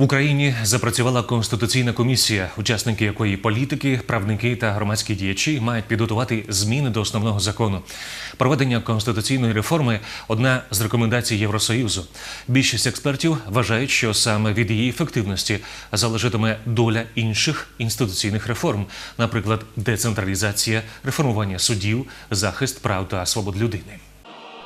В Україні запрацювала конституційна комісія, учасники якої політики, правники та громадські діячі мають підготувати зміни до основного закону. Проведення конституційної реформи одна з рекомендацій Євросоюзу. Більшість експертів вважають, що саме від її ефективності залежатиме доля інших інституційних реформ, наприклад, децентралізація, реформування судів, захист прав та свобод людини.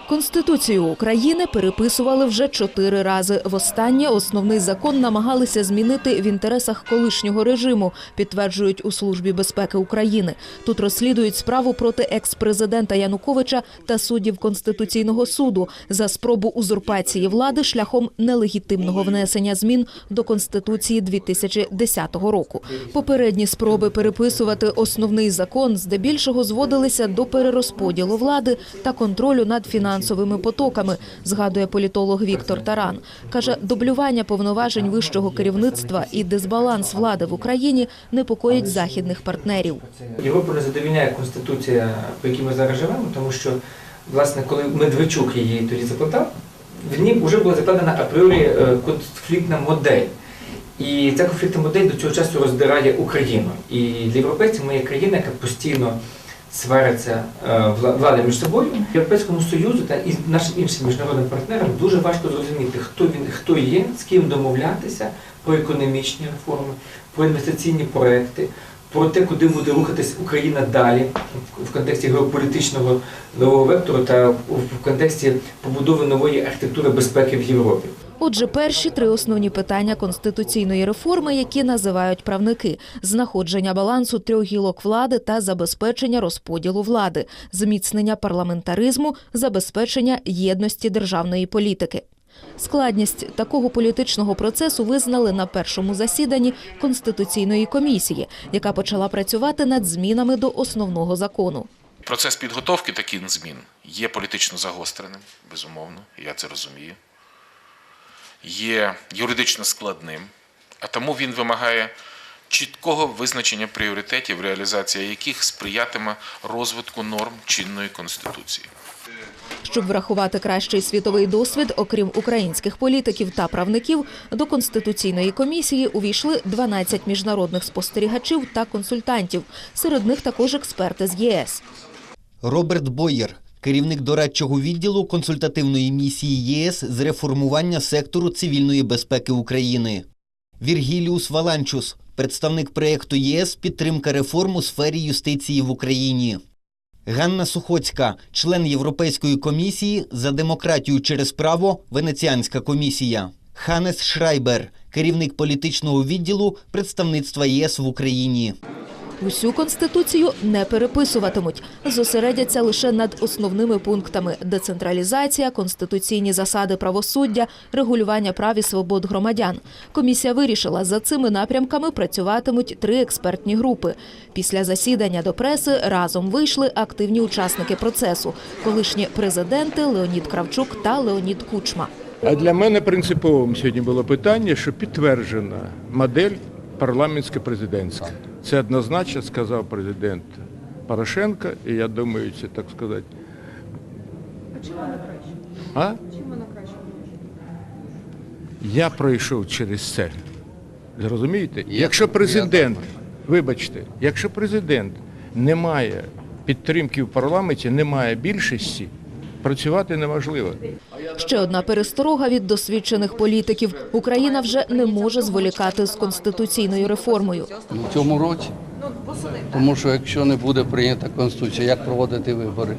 Конституцію України переписували вже чотири рази. Востаннє основний закон намагалися змінити в інтересах колишнього режиму, підтверджують у службі безпеки України. Тут розслідують справу проти екс-президента Януковича та суддів Конституційного суду за спробу узурпації влади шляхом нелегітимного внесення змін до Конституції 2010 року. Попередні спроби переписувати основний закон здебільшого зводилися до перерозподілу влади та контролю над фінансовими потоками, згадує політолог Віктор Таран. Каже, дублювання повноважень вищого керівництва і дисбаланс влади в Україні непокоїть західних партнерів. Європу не задовільняє конституція, по якій ми зараз живемо, тому що, власне, коли Медведчук її тоді заплатав, в ній вже була закладена апріорі е, конфліктна модель. І ця конфліктна модель до цього часу роздирає Україну. І для європейців ми є країна, яка постійно свариться е, вла- влада між собою. Європейському Союзу та і нашим іншим міжнародним партнерам дуже важко зрозуміти, хто він, хто є, з ким домовлятися про економічні реформи, про інвестиційні проекти, про те, куди буде рухатись Україна далі в контексті геополітичного нового вектору та в контексті побудови нової архітектури безпеки в Європі. Отже, перші три основні питання конституційної реформи, які називають правники: знаходження балансу трьох гілок влади та забезпечення розподілу влади, зміцнення парламентаризму, забезпечення єдності державної політики. Складність такого політичного процесу визнали на першому засіданні конституційної комісії, яка почала працювати над змінами до основного закону. Процес підготовки таких змін є політично загостреним, безумовно, я це розумію. Є юридично складним, а тому він вимагає чіткого визначення пріоритетів, реалізація яких сприятиме розвитку норм чинної конституції. Щоб врахувати кращий світовий досвід, окрім українських політиків та правників, до конституційної комісії увійшли 12 міжнародних спостерігачів та консультантів. Серед них також експерти з ЄС. Роберт Бойєр, керівник дорадчого відділу консультативної місії ЄС з реформування сектору цивільної безпеки України. Віргіліус Валанчус, представник проєкту ЄС Підтримка реформ у сфері юстиції в Україні. Ганна Сухоцька, член Європейської комісії за демократію через право Венеціанська комісія. Ханес Шрайбер, керівник політичного відділу представництва ЄС в Україні. Усю конституцію не переписуватимуть, зосередяться лише над основними пунктами: децентралізація, конституційні засади правосуддя, регулювання прав і свобод громадян. Комісія вирішила, за цими напрямками працюватимуть три експертні групи. Після засідання до преси разом вийшли активні учасники процесу: колишні президенти Леонід Кравчук та Леонід Кучма. А для мене принциповим сьогодні було питання, що підтверджена модель парламентсько-президентська. Це однозначно сказав президент Порошенко, і я думаю, це так сказати. А чим вона краще? А? Чим вона краще? Я пройшов через це. Зрозумієте? Якщо президент, вибачте, якщо президент не має підтримки в парламенті, не має більшості, працювати неможливо. Ще одна пересторога від досвідчених політиків. Україна вже не може зволікати з конституційною реформою. в цьому році. Тому що якщо не буде прийнята конституція, як проводити вибори?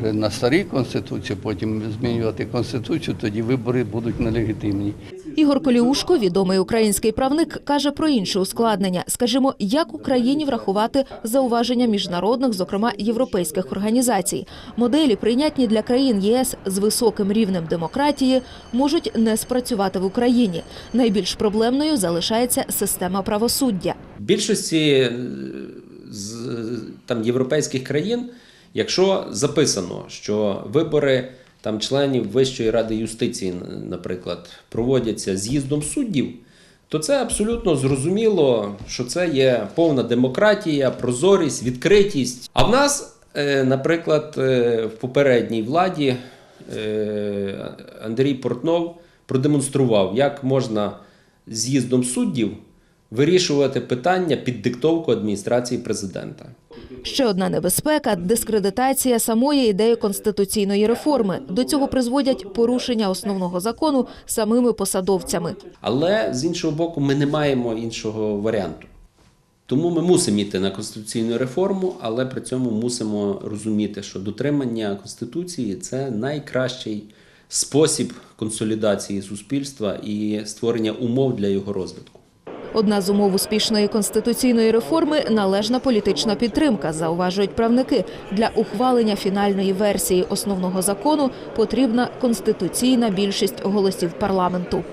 Вже на старій конституції, потім змінювати конституцію, тоді вибори будуть нелегітимні. Ігор Коліушко, відомий український правник, каже про інше ускладнення. Скажімо, як Україні врахувати зауваження міжнародних, зокрема європейських організацій. Моделі, прийнятні для країн ЄС з високим рівнем демократії, можуть не спрацювати в Україні. Найбільш проблемною залишається система правосуддя. Більшості е, з там європейських країн, якщо записано, що вибори там членів Вищої ради юстиції, наприклад, проводяться з'їздом суддів, то це абсолютно зрозуміло, що це є повна демократія, прозорість, відкритість. А в нас, е, наприклад, е, в попередній владі е, Андрій Портнов продемонстрував, як можна з'їздом суддів вирішувати питання під диктовку адміністрації президента. Ще одна небезпека – дискредитація самої ідеї конституційної реформи. До цього призводять порушення основного закону самими посадовцями. Але з іншого боку, ми не маємо іншого варіанту. Тому ми мусимо йти на конституційну реформу, але при цьому мусимо розуміти, що дотримання конституції це найкращий спосіб консолідації суспільства і створення умов для його розвитку. Одна з умов успішної конституційної реформи – належна політична підтримка, зауважують правники. Для ухвалення фінальної версії основного закону потрібна конституційна більшість голосів парламенту.